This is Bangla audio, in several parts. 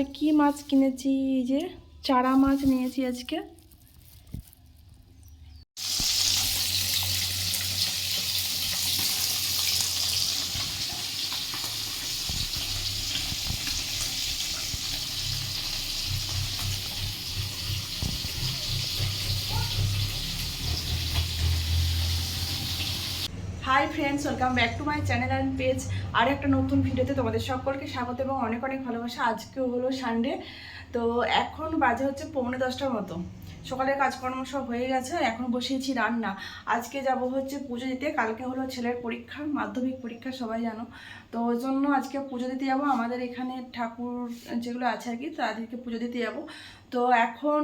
আজকে কি মাছ কিনেছি এই যে চারা মাছ নিয়েছি আজকে। Hi friends welcome back to my channel and page আর একটা নতুন ভিডিওতে তোমাদের সকলকে স্বাগত এবং অনেক অনেক ভালোবাসা। আজকেও হলো সানডে তো এখন বাজে হচ্ছে পৌনে দশটার মতো। সকালের কাজকর্ম সব হয়ে গেছে, এখন বসিয়েছি রান্না। আজকে যাব হচ্ছে পুজো দিতে, কালকে হলো ছেলের পরীক্ষা, মাধ্যমিক পরীক্ষা, সবাই জানো। তো ওই জন্য আজকে পুজো দিতে যাব। আমাদের এখানে ঠাকুর যেগুলো আছে আর কি, তাদেরকে পুজো দিতে যাব। তো এখন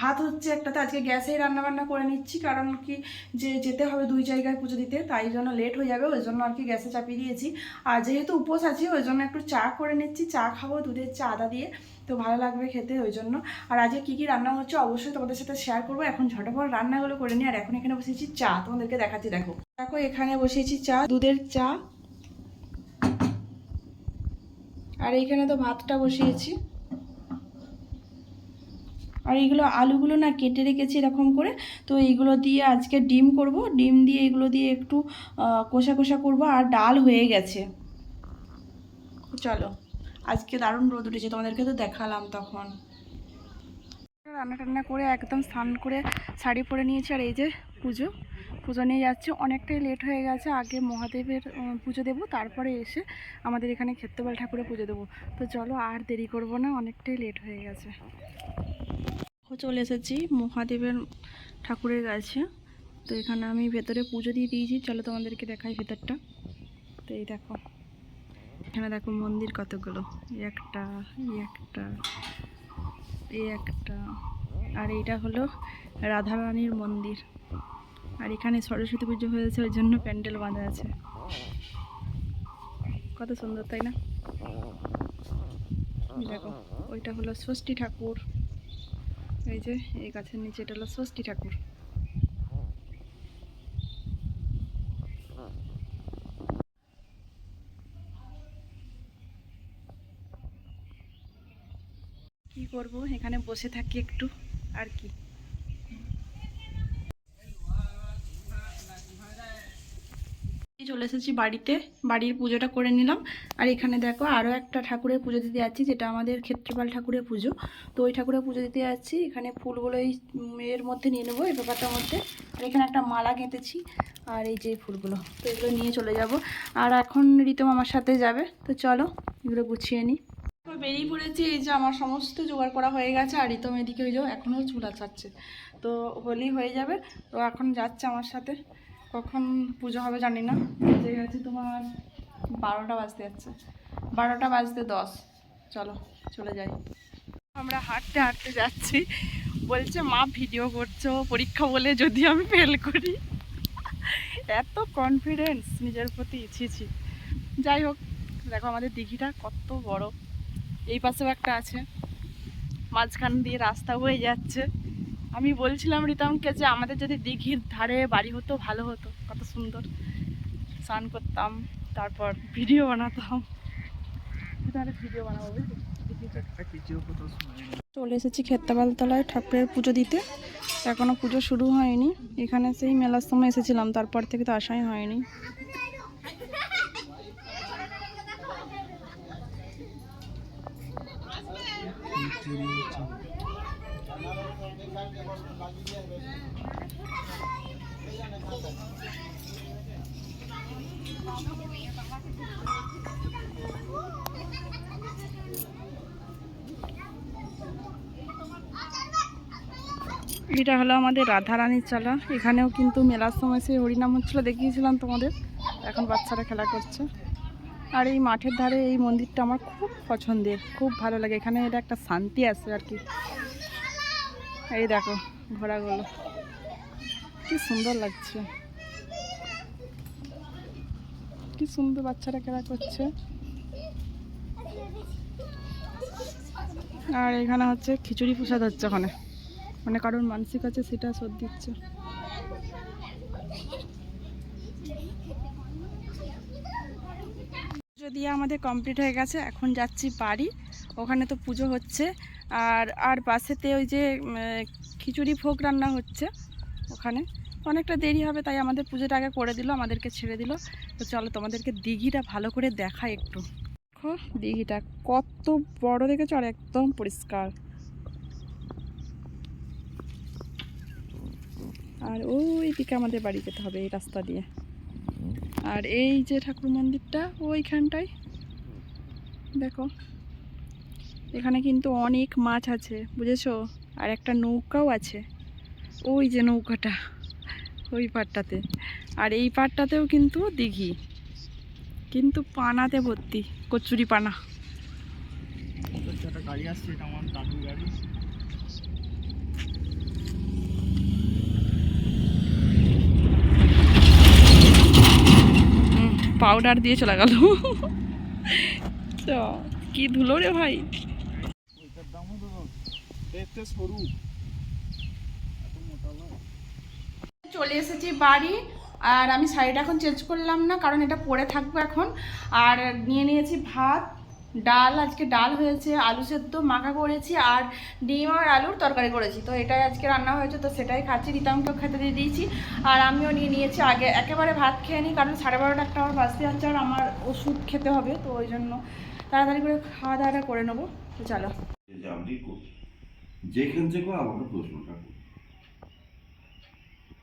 ভাত হচ্ছে একটাতে আজকে গ্যাসেই রান্না বান্না করে নিচ্ছি, কারণ কি যে যেতে হবে দুই জায়গায় পুজো দিতে, তাই জন্য লেট হয়ে যাবে, ওই জন্য আর কি গ্যাসে চাপিয়ে দিয়েছি। আর যেহেতু উপোস আছি, ওই জন্য একটু চা করে নিচ্ছি, চা খাব দুধের চা আদা দিয়ে, তো ভালো লাগবে খেতে ওই জন্য। আর আজকে কী কী রান্না হচ্ছে অবশ্যই তোমাদের সাথে শেয়ার করব, এখন ঝটপট রান্নাগুলো করে নিই, আর এখন এখানে বসিয়েছি চা, তোমাদেরকে দেখাচ্ছি, দেখো। দেখো, এখানে বসিয়েছি চা, দুধের চা। আর এইখানে তো ভাতটা বসিয়েছি। আর এইগুলো আলুগুলো না কেটে রেখেছি এরকম করে। তো এইগুলো দিয়ে আজকে ডিম করব। ডিম দিয়ে এগুলো দিয়ে একটু কষা কষা করব আর ডাল হয়ে গেছে। চলো, আজকে দারুণ রোদ উঠেছে, তোমাদেরকে তো দেখালাম তখন। রান্না টান্না করে একদম স্নান করে শাড়ি পরে নিয়েছি আর এই যে পুজো। পুজো নিয়ে যাচ্ছি, অনেকটাই লেট হয়ে গেছে, আগে মহাদেবের পুজো দেবো, তারপরে এসে আমাদের এখানে ক্ষেত্রপাল ঠাকুরের পুজো দেবো। তো চলো আর দেরি করব না, অনেকটাই লেট হয়ে গেছে। চলে এসেছি। মহাদেবের ঠাকুরের কাছে। তো এখানে আমি ভেতরে পুজো দিয়ে দিয়েছি। চলো তোমাদেরকে দেখাই ভেতরটা। তো এই দেখো। এখানে দেখো মন্দির কতগুলো। একটা একটা, এই একটা। আর এইটা হলো রাধারানীর মন্দির। আর এখানে সরস্বতী পুজো হয়েছে, ওই জন্য প্যান্ডেল বাঁধা আছে। কত সুন্দর, তাই না? দেখো, ওইটা হলো ষষ্ঠী ঠাকুর। এই যে, এই গাছের নিচে এটা হলো ষষ্ঠী ঠাকুর। কি করব? এখানে বসে থাকি একটু, আর কি? চলে এসেছি বাড়িতে। বাড়ির পুজোটা করে নিলাম। আর এখানে দেখো আরও একটা ঠাকুরের পুজো দিতে যাচ্ছি, যেটা আমাদের ক্ষেত্রপাল ঠাকুরের পুজো। তো ওই ঠাকুরের পুজো দিতে যাচ্ছি। এখানে ফুলগুলো এই এর মধ্যে নিয়ে নেব, এই পেপারটার মধ্যে। আর এখানে একটা মালা গেঁথেছি, আর এই যে ফুলগুলো, তো এগুলো নিয়ে চলে যাব। আর এখন রিতম আমার সাথে যাবে, তো চলো এগুলো গুছিয়ে নিই। বেরিয়ে পড়েছি, এই যে আমার সমস্ত জোগাড় করা হয়ে গেছে, আর রিতম এদিকে ওই যে এখনও চুলা ছাড়ছে। তো হোলি হয়ে যাবে, তো এখন যাচ্ছে আমার সাথে। কখন পুজো হবে জানি না যে হচ্ছে তোমার বারোটা বাজতে যাচ্ছে। বারোটা বাজতে দশ। চলো, চলে যাই। আমরা হাঁটতে হাঁটতে যাচ্ছি। বলছে, মা ভিডিও করছ, পরীক্ষা বলে যদি আমি ফেল করি। এত কনফিডেন্স নিজের প্রতি, ছি ছি। যাই হোক, দেখো আমাদের দিঘিটা কত বড়। এই পাশেও একটা আছে। মাঝখান দিয়ে রাস্তা বয়ে যাচ্ছে। আমি বলছিলাম রিতমকে যে আমাদের যদি দিঘির ধারে বাড়ি হতো, ভালো হতো। কত সুন্দর। স্নান করতাম, তারপর ভিডিও বানাতাম। ভিডিও বানাবো চলে এসেছি ক্ষেত্রাবালতলায় ঠাকুরের পুজো দিতে। এখনও পুজো শুরু হয়নি। এখানে সেই মেলার সময় এসেছিলাম, তারপর থেকে তো আসাই হয়নি। এটা হলো আমাদের রাধারানীর চালা। এখানেও কিন্তু মেলার সময় সেই হরিনাম হচ্ছিল, দেখিয়েছিলাম তোমাদের। এখন বাচ্চারা খেলা করছে। আর এই মাঠের ধারে এই মন্দিরটা আমার খুব পছন্দের, খুব ভালো লাগে। এখানে এটা একটা শান্তি আছে আর কি। এই দেখো, ঘোড়াগুলো। কি সুন্দর লাগছে। কি সুন্দর বাচ্চারা খেলা করছে। আর এখানে হচ্ছে খিচুড়ি প্রসাদ হচ্ছে ওখানে। মানে কারোর মানসিক আছে সেটা শোধ দিচ্ছে। দিয়ে আমাদের কমপ্লিট হয়ে গেছে, এখন যাচ্ছি বাড়ি। ওখানে তো পুজো হচ্ছে। আর আর পাশেতে ওই যে খিচুড়ি ভোগ রান্না হচ্ছে ওখানে। অনেকটা দেরি হবে, তাই আমাদের পুজোটা আগে করে দিল, আমাদেরকে ছেড়ে দিল। তো চলো তোমাদেরকে দিঘিটা ভালো করে দেখাই একটু। দেখো, দিঘিটা কত বড় দেখেছ? আর একদম পরিষ্কার। আর ওই দিকে আমাদের বাড়ি যেতে হবে, এই রাস্তা দিয়ে। আর এই যে ঠাকুর মন্দিরটা, ওইখানটায়। দেখো এখানে কিন্তু অনেক মাছ আছে বুঝেছ? আর একটা নৌকাও আছে। ওই যে নৌকাটা ওই পাটটাতে আর এই পাটটাতেও কিন্তু দিঘি। কিন্তু পানাতে ভর্তি কচুরি পানা। পাউডার দিয়ে চলে গেল। তো কি ধুলো রে ভাই? দেখতে সরু। চলে এসেছি বাড়ি আর আমি শাড়িটা এখন চেঞ্জ করলাম না কারণ এটা পরে থাকব এখন। আর নিয়ে নিয়েছি ভাত ডাল আজকে ডাল হয়েছে আলু সেদ্ধ মাখা করেছি আর ডিম আর আলুর তরকারি করেছি। তো এটাই আজকে রান্না হয়েছে তো সেটাই খাচ্ছি রিতামকেও খেতে দিয়ে দিয়েছি। আর আমিও নিয়ে নিয়েছি আগে একেবারে ভাত খেয়ে নিই কারণ সাড়ে বারোটা একটা আমার বাজতে যাচ্ছে আর আমার ওষুধ খেতে হবে তো ওই জন্য তাড়াতাড়ি করে খাওয়া দাওয়াটা করে নেব। তো চলো। যেখান থেকে আমাকে প্রশ্নটা করুন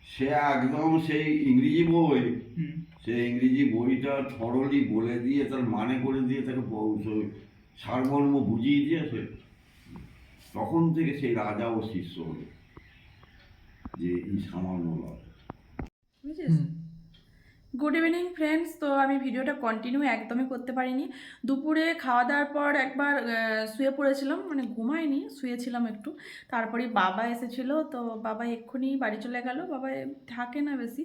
সে একদম সেই ইংরেজি বই সেই ইংরেজি বইটা থরলি বলে দিয়ে তার মানে করে দিয়ে তাকে সারমর্ম বুঝিয়ে দিয়েছে তখন থেকে সেই রাজা ও শিষ্য হলো। যে এই সামান্য লয় বুঝেছিস? গুড ইভিনিং ফ্রেন্ডস তো আমি ভিডিওটা কন্টিনিউ একদমই করতে পারিনি। দুপুরে খাওয়া দাওয়ার পর একবার শুয়ে পড়েছিলাম মানে ঘুমাইনি শুয়েছিলাম একটু। তারপরে বাবা এসেছিল, তো বাবা এক্ষুনি বাড়ি চলে গেল। বাবা থাকে না বেশি।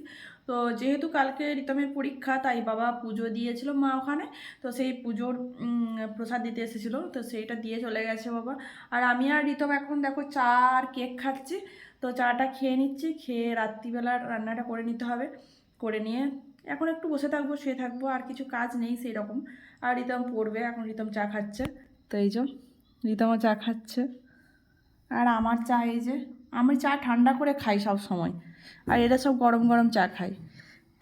তো যেহেতু কালকে রিতমের পরীক্ষা, তাই বাবা পুজো দিয়েছিল মা ওখানে। তো সেই পুজোর প্রসাদ দিতে এসেছিল, তো সেইটা দিয়ে চলে গেছে বাবা। আর আমি আর রিতম এখন দেখো চা আর কেক খাচ্ছি। তো চাটা খেয়ে নিচ্ছি, খেয়ে রাত্রিবেলার রান্নাটা করে নিতে হবে। করে নিয়ে এখন একটু বসে থাকব, শুয়ে থাকব, আর কিছু কাজ নেই সেই রকম আর রিতম পড়বে, এখন রিতম চা খাচ্ছে। তো এই যে, রিতমও চা খাচ্ছে। আর আমার চা এই যে, আমি চা ঠান্ডা করে খাই সব সময়। আর এরা সব গরম গরম চা খায়।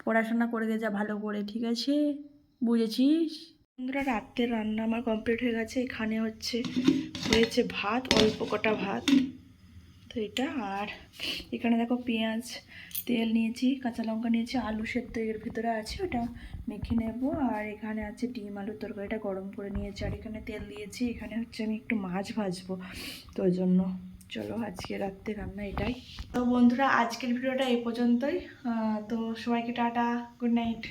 পড়াশোনা করে দিয়ে যা ভালো করে, ঠিক আছে? বুঝেছিস? বন্ধুরা রাত্রের রান্না আমার কমপ্লিট হয়ে গেছে। এখানে হচ্ছে, হয়েছে ভাত, অল্প কটা ভাত। তো এটা, আর এখানে দেখো পেঁয়াজ, তেল নিয়েছি, কাঁচা লঙ্কা নিয়েছি, আলু সেদ্ধ এর ভিতরে আছে, ওটা মেখে নেব। আর এখানে আছে ডিম আলুর তরকারিটা গরম করে নিয়েছি। আর এখানে তেল দিয়েছি, এখানে হচ্ছে আমি একটু মাছ ভাজবো, তো ওই জন্য। চলো, আজকে রাত্রে রান্না এটাই। তো বন্ধুরা, আজকের ভিডিওটা এই পর্যন্তই। তো সবাইকে টাটা, গুড নাইট।